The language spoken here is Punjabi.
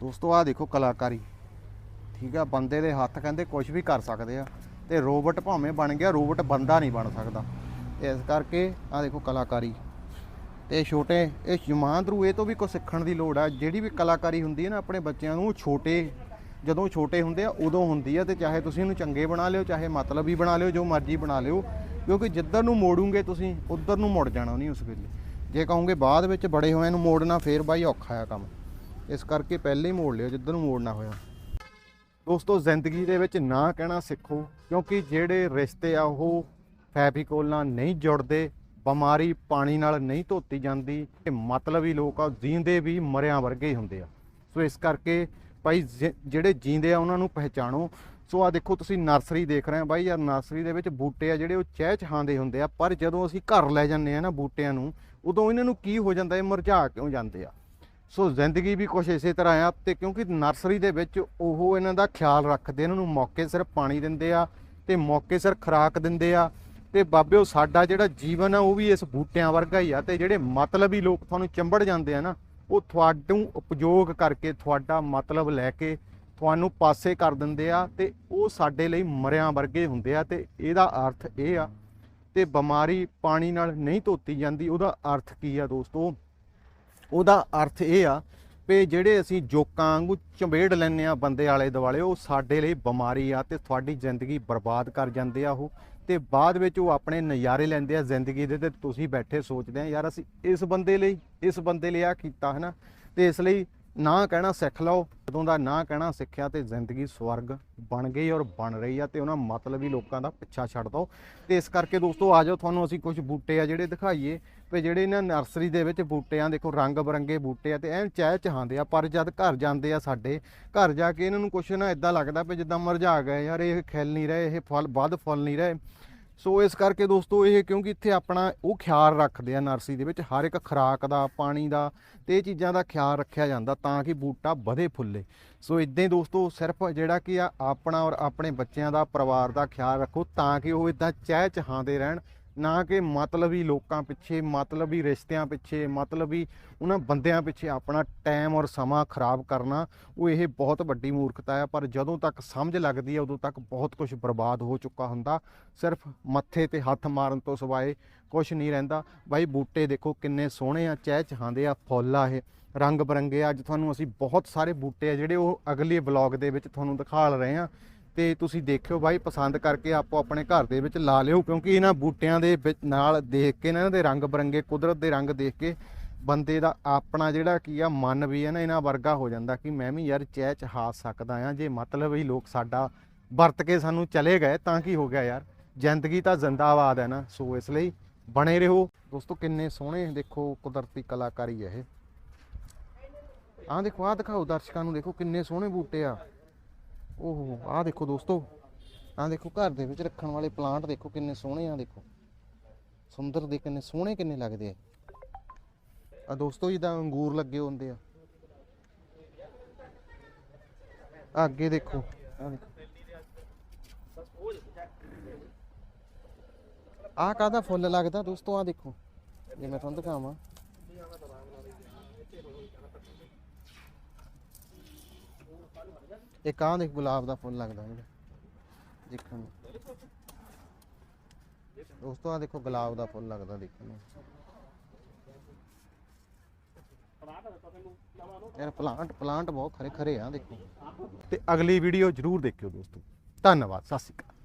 ਦੋਸਤੋ ਆਹ ਦੇਖੋ ਕਲਾਕਾਰੀ। ਠੀਕ ਆ, ਬੰਦੇ ਦੇ ਹੱਥ ਕਹਿੰਦੇ ਕੁਝ ਵੀ ਕਰ ਸਕਦੇ ਆ। ਤੇ ਰੋਬੋਟ ਭਾਵੇਂ ਬਣ ਗਿਆ, ਰੋਬੋਟ ਬੰਦਾ ਨਹੀਂ ਬਣ ਸਕਦਾ। ਇਸ ਕਰਕੇ ਆਹ ਦੇਖੋ ਕਲਾਕਾਰੀ। ਤੇ ਛੋਟੇ, ਇਹ ਜਮਾਂਦਰੂ ਇਹ ਤੋਂ ਵੀ ਕੁਝ ਸਿੱਖਣ ਦੀ ਲੋੜ ਆ। ਜਿਹੜੀ ਵੀ ਕਲਾਕਾਰੀ ਹੁੰਦੀ ਹੈ ਨਾ ਆਪਣੇ ਬੱਚਿਆਂ ਨੂੰ ਛੋਟੇ, ਜਦੋਂ ਛੋਟੇ ਹੁੰਦੇ ਆ, ਉਦੋਂ ਹੁੰਦੀ ਆ। ਤੇ ਚਾਹੇ ਤੁਸੀਂ ਇਹਨੂੰ ਚੰਗੇ ਬਣਾ ਲਿਓ, ਚਾਹੇ ਮਤਲਬ ਹੀ ਬਣਾ ਲਿਓ, ਜੋ ਮਰਜ਼ੀ ਬਣਾ ਲਿਓ। ਕਿਉਂਕਿ ਜਿੱਧਰ ਨੂੰ ਮੋੜੂਗੇ ਤੁਸੀਂ, ਉਧਰ ਨੂੰ ਮੁੜ ਜਾਣਾ ਨਹੀਂ ਉਸ ਵੇਲੇ। ਜੇ ਕਹੋਗੇ ਬਾਅਦ ਵਿੱਚ ਬੜੇ ਹੋਏ ਨੂੰ ਮੋੜਨਾ, ਫੇਰ ਬਾਈ ਔਖਾ ਆ ਕੰਮ। ਇਸ ਕਰਕੇ ਪਹਿਲੇ ਹੀ ਮੋੜ ਲਿਓ, ਜਿੱਧਰ ਨੂੰ ਮੋੜਨਾ ਹੋਇਆ। ਦੋਸਤੋ, ਜ਼ਿੰਦਗੀ ਦੇ ਵਿੱਚ ਨਾ ਕਹਿਣਾ ਸਿੱਖੋ, ਕਿਉਂਕਿ ਜਿਹੜੇ ਰਿਸ਼ਤੇ ਆ, ਉਹ ਫੈਬੀਕੋਲ ਨਾਲ ਨਹੀਂ ਜੁੜਦੇ, ਬਿਮਾਰੀ ਪਾਣੀ ਨਾਲ ਨਹੀਂ ਧੋਤੀ ਜਾਂਦੀ, ਤੇ ਹੀ ਲੋਕ ਆ, ਜੀਂਦੇ ਵੀ ਮਰਿਆਂ ਵਰਗੇ ਹੀ ਹੁੰਦੇ ਆ। ਸੋ ਇਸ ਕਰਕੇ ਭਾਈ, ਜਿ- ਜਿਹੜੇ ਜੀਂਦੇ ਆ, ਉਹਨਾਂ ਨੂੰ ਪਹਿਚਾਣੋ। ਸੋ ਆ ਦੇਖੋ, ਤੁਸੀਂ ਨਰਸਰੀ ਦੇਖ ਰਹੇ ਆ ਬਾਈ ਯਾਰ ਨਰਸਰੀ ਦੇ ਵਿੱਚ ਬੂਟੇ ਆ, ਜਿਹੜੇ ਉਹ ਚਹਿ ਚਹਾਉਂਦੇ ਹੁੰਦੇ ਆ, ਪਰ ਜਦੋਂ ਅਸੀਂ ਘਰ ਲੈ ਜਾਂਦੇ ਆ ਨਾ ਬੂਟਿਆਂ ਨੂੰ, ਉਦੋਂ ਇਹਨਾਂ ਨੂੰ ਕੀ ਹੋ ਜਾਂਦਾ, ਇਹ ਮੁਰਝਾ ਕਿਉਂ ਜਾਂਦੇ ਆ? ਸੋ ਜ਼ਿੰਦਗੀ ਵੀ ਕੁਛ ਇਸੇ ਤਰ੍ਹਾਂ ਆ ਤੇ ਕਿਉਂਕਿ ਨਰਸਰੀ ਦੇ ਵਿੱਚ ਉਹ ਇਹਨਾਂ ਦਾ ਖਿਆਲ ਰੱਖਦੇ ਇਹਨਾਂ ਨੂੰ ਮੌਕੇ ਸਿਰ ਪਾਣੀ ਦਿੰਦੇ ਆ ਤੇ ਮੌਕੇ ਸਿਰ ਖੁਰਾਕ ਦਿੰਦੇ ਆ ਤੇ ਬਾਬਿਓ ਸਾਡਾ ਜਿਹੜਾ ਜੀਵਨ ਆ, ਉਹ ਵੀ ਇਸ ਬੂਟਿਆਂ ਵਰਗਾ ਹੀ ਆ ਤੇ ਜਿਹੜੇ ਮਤਲਬੀ ਲੋਕ ਤੁਹਾਨੂੰ ਚੰਬੜ ਜਾਂਦੇ ਆ ਨਾ, ਉਹ ਤੁਹਾਨੂੰ ਉਪਯੋਗ ਕਰਕੇ ਤੁਹਾਡਾ ਮਤਲਬ ਲੈ ਕੇ ਤੁਹਾਨੂੰ ਪਾਸੇ ਕਰ ਦਿੰਦੇ ਆ ਤੇ ਉਹ ਸਾਡੇ ਲਈ ਮਰਿਆਂ ਵਰਗੇ ਹੁੰਦੇ ਆ ਤੇ ਇਹਦਾ ਅਰਥ ਇਹ ਆ ਤੇ ਬਿਮਾਰੀ ਪਾਣੀ ਨਾਲ ਨਹੀਂ ਧੋਤੀ ਜਾਂਦੀ, ਉਹਦਾ ਅਰਥ ਕੀ ਆ ਦੋਸਤੋ? ਉਹਦਾ ਅਰਥ ਇਹ ਆ ਵੀ ਜਿਹੜੇ ਅਸੀਂ ਜੋਕਾਂ ਵਾਂਗੂ ਚੰਬੇੜ ਲੈਂਦੇ ਆ ਬੰਦੇ ਆਲੇ ਦੁਆਲੇ, ਉਹ ਸਾਡੇ ਲਈ ਬਿਮਾਰੀ ਆ ਤੇ ਤੁਹਾਡੀ ਜ਼ਿੰਦਗੀ ਬਰਬਾਦ ਕਰ ਜਾਂਦੇ ਆ ਉਹ ਤੇ ਬਾਅਦ ਵਿੱਚ ਉਹ ਆਪਣੇ ਨਜ਼ਾਰੇ ਲੈਂਦੇ ਆ ਜ਼ਿੰਦਗੀ ਦੇ ਤੇ ਤੁਸੀਂ ਬੈਠੇ ਸੋਚਦੇ ਆ, ਯਾਰ ਅਸੀਂ ਇਸ ਬੰਦੇ ਲਈ, ਇਸ ਬੰਦੇ ਲਈ ਆ ਕੀਤਾ ਹੈ ਨਾ ਤੇ ਇਸ ਲਈ ਨਾ ਕਹਿਣਾ ਸਿੱਖ ਲਓ, ਜਦੋਂ ਦਾ ਨਾ ਕਹਿਣਾ ਸਿੱਖਿਆ ਤੇ ਜ਼ਿੰਦਗੀ ਸਵਰਗ ਬਣ ਗਈ ਔਰ ਬਣ ਰਹੀ ਆ ਤੇ ਉਹਨਾਂ ਮਤਲਬੀ ਲੋਕਾਂ ਦਾ ਪਿੱਛਾ ਛੱਡ ਦਿਓ। ਤੇ ਇਸ ਕਰਕੇ ਦੋਸਤੋ ਆ ਜਾਓ, ਤੁਹਾਨੂੰ ਅਸੀਂ ਕੁਝ ਬੂਟੇ ਆ ਜਿਹੜੇ ਦਿਖਾਈਏ। ਵੀ ਜਿਹੜੇ ਇਹਨਾਂ ਨਰਸਰੀ ਦੇ ਵਿੱਚ ਬੂਟੇ ਆ ਦੇਖੋ ਰੰਗ ਬਰੰਗੇ ਬੂਟੇ ਆ ਤੇ ਐਨ ਚਹਿ ਚਹਾਉਂਦੇ ਆ, ਪਰ ਜਦ ਘਰ ਜਾਂਦੇ ਆ ਸਾਡੇ, ਘਰ ਜਾ ਕੇ ਇਹਨਾਂ ਨੂੰ ਕੁਛ ਨਾ ਇਦਾਂ ਲੱਗਦਾ ਵੀ ਜਿੱਦਾਂ ਮੁਰਝਾ ਗਏ, ਯਾਰ ਇਹ ਖਿਲ ਨਹੀਂ ਰਹੇ, ਇਹ ਫਲ, ਵੱਧ ਫੁੱਲ ਨਹੀਂ ਰਹੇ। ਸੋ ਇਸ ਕਰਕੇ ਦੋਸਤੋ ਇਹ ਕਿਉਂਕਿ ਇੱਥੇ ਆਪਣਾ ਉਹ ਖਿਆਲ ਰੱਖਦੇ ਆ ਨਰਸਰੀ ਦੇ ਵਿੱਚ, ਹਰ ਇੱਕ ਖੁਰਾਕ ਦਾ, ਪਾਣੀ ਦਾ ਤੇ ਇਹ ਚੀਜ਼ਾਂ ਦਾ ਖਿਆਲ ਰੱਖਿਆ ਜਾਂਦਾ ਤਾਂ ਕਿ ਬੂਟਾ ਵਧੇ ਫੁੱਲੇ। ਸੋ ਇਦਾਂ ਹੀ ਦੋਸਤੋ ਸਿਰਫ ਜਿਹੜਾ ਕਿ ਆ ਆਪਣਾ ਔਰ ਆਪਣੇ ਬੱਚਿਆਂ ਦਾ, ਪਰਿਵਾਰ ਦਾ ਖਿਆਲ ਰੱਖੋ ਤਾਂ ਕਿ ਉਹ ਇਦਾਂ ਚਹਿ ਚਹਾਂਦੇ ਰਹਿਣ ਨਾ ਕਿ ਮਤਲਬੀ ਲੋਕਾਂ ਪਿੱਛੇ, ਮਤਲਬੀ ਰਿਸ਼ਤਿਆਂ ਪਿੱਛੇ, ਮਤਲਬੀ ਉਹਨਾਂ ਬੰਦਿਆਂ ਪਿੱਛੇ ਆਪਣਾ ਟਾਈਮ ਔਰ ਸਮਾਂ ਖਰਾਬ ਕਰਨਾ, ਉਹ ਇਹ ਬਹੁਤ ਵੱਡੀ ਮੂਰਖਤਾ ਹੈ। ਪਰ ਜਦੋਂ ਤੱਕ ਸਮਝ ਲੱਗਦੀ ਹੈ, ਉਦੋਂ ਤੱਕ ਬਹੁਤ ਕੁਝ ਬਰਬਾਦ ਹੋ ਚੁੱਕਾ ਹੁੰਦਾ। ਸਿਰਫ ਮੱਥੇ ਤੇ ਹੱਥ ਮਾਰਨ ਤੋਂ ਸਿਵਾਏ ਕੁਝ ਨਹੀਂ ਰਹਿੰਦਾ। ਬਾਈ, ਬੂਟੇ ਦੇਖੋ ਕਿੰਨੇ ਸੋਹਣੇ ਆ, ਚਹਿ ਚਹਾਉਂਦੇ ਆ, ਫੁੱਲ ਆ ਇਹ, ਰੰਗ ਬਰੰਗੇ ਅੱਜ ਤੁਹਾਨੂੰ ਅਸੀਂ ਬਹੁਤ ਸਾਰੇ ਬੂਟੇ ਆ, ਜਿਹੜੇ ਉਹ ਅਗਲੇ ਵਲੌਗ ਦੇ ਵਿੱਚ ਤੁਹਾਨੂੰ ਦਿਖਾ ਰਹੇ ਆ ਤੇ ਤੁਸੀਂ ਦੇਖਿਓ ਬਾਈ, ਪਸੰਦ ਕਰਕੇ ਆਪੋ ਆਪਣੇ ਘਰ ਦੇ ਵਿੱਚ ਲਾ ਲਿਓ, ਕਿਉਂਕਿ ਇਹਨਾਂ ਬੂਟਿਆਂ ਦੇ ਵਿੱਚ ਨਾਲ ਦੇਖ ਕੇ ਨਾ, ਇਹਨਾਂ ਦੇ ਰੰਗ ਬਰੰਗੇ, ਕੁਦਰਤ ਦੇ ਰੰਗ ਦੇਖ ਕੇ ਬੰਦੇ ਦਾ ਆਪਣਾ ਜਿਹੜਾ ਕੀ ਆ, ਮਨ ਵੀ ਹੈ ਨਾ, ਇਹਨਾਂ ਵਰਗਾ ਹੋ ਜਾਂਦਾ ਕਿ ਮੈਂ ਵੀ ਯਾਰ ਚਹਿ ਚਹਾ ਸਕਦਾ ਆ ਜੇ ਮਤਲਬ ਹੀ ਲੋਕ ਸਾਡਾ ਵਰਤ ਕੇ ਸਾਨੂੰ ਚਲੇ ਗਏ ਤਾਂ ਕੀ ਹੋ ਗਿਆ ਯਾਰ? ਜ਼ਿੰਦਗੀ ਤਾਂ ਜ਼ਿੰਦਾਬਾਦ ਹੈ ਨਾ, ਸੋ ਇਸ ਲਈ ਬਣੇ ਰਹੋ। ਦੋਸਤੋ, ਕਿੰਨੇ ਸੋਹਣੇ ਦੇਖੋ ਕੁਦਰਤੀ ਕਲਾਕਾਰੀ ਹੈ ਇਹ। ਆਹ ਦੇਖੋ, ਆਹ ਦਿਖਾਓ ਦਰਸ਼ਕਾਂ ਨੂੰ, ਦੇਖੋ ਕਿੰਨੇ ਸੋਹਣੇ ਬੂਟੇ ਆ। ਓਹੋ, ਆਹ ਦੇਖੋ ਦੋਸਤੋ, ਆਹ ਦੇਖੋ ਘਰ ਦੇ ਵਿੱਚ ਰੱਖਣ ਵਾਲੇ ਪਲਾਂਟ ਦੇਖੋ ਕਿੰਨੇ ਸੋਹਣੇ ਆ, ਦੇਖੋ। ਸੁੰਦਰ ਦੇ ਕਿੰਨੇ ਸੋਹਣੇ, ਕਿੰਨੇ ਲੱਗਦੇ ਆ। ਆ ਦੋਸਤੋ ਜਿੱਦਾਂ ਅੰਗੂਰ ਲੱਗੇ ਹੁੰਦੇ ਆ। ਅੱਗੇ ਦੇਖੋ, ਆਹ ਦੇਖੋ। ਆਹ ਕਾਹਦਾ ਫੁੱਲ ਲੱਗਦਾ ਦੋਸਤੋ, ਆਹ ਦੇਖੋ। ਜੇ ਮੈਂ ਤੁਹਾਨੂੰ ਦਿਖਾਵਾਂ। ਇੱਕ ਆਹ ਦੇਖ ਗੁਲਾਬ ਦਾ ਫੁੱਲ ਲੱਗਦਾ ਜਿਹੜਾ ਦੇਖਣ ਨੂੰ। ਦੋਸਤੋ ਆ ਦੇਖੋ ਗੁਲਾਬ ਦਾ ਫੁੱਲ ਲੱਗਦਾ ਦੇਖਣ ਨੂੰ। ਯਾਰ ਪਲਾਂਟ ਪਲਾਂਟ ਬਹੁਤ ਖਰੇ ਖਰੇ ਆ, ਦੇਖੋ। ਤੇ ਅਗਲੀ ਵੀਡੀਓ ਜਰੂਰ ਦੇਖਿਓ ਦੋਸਤੋ। ਧੰਨਵਾਦ, ਸਤਿ ਸ਼੍ਰੀ ਅਕਾਲ।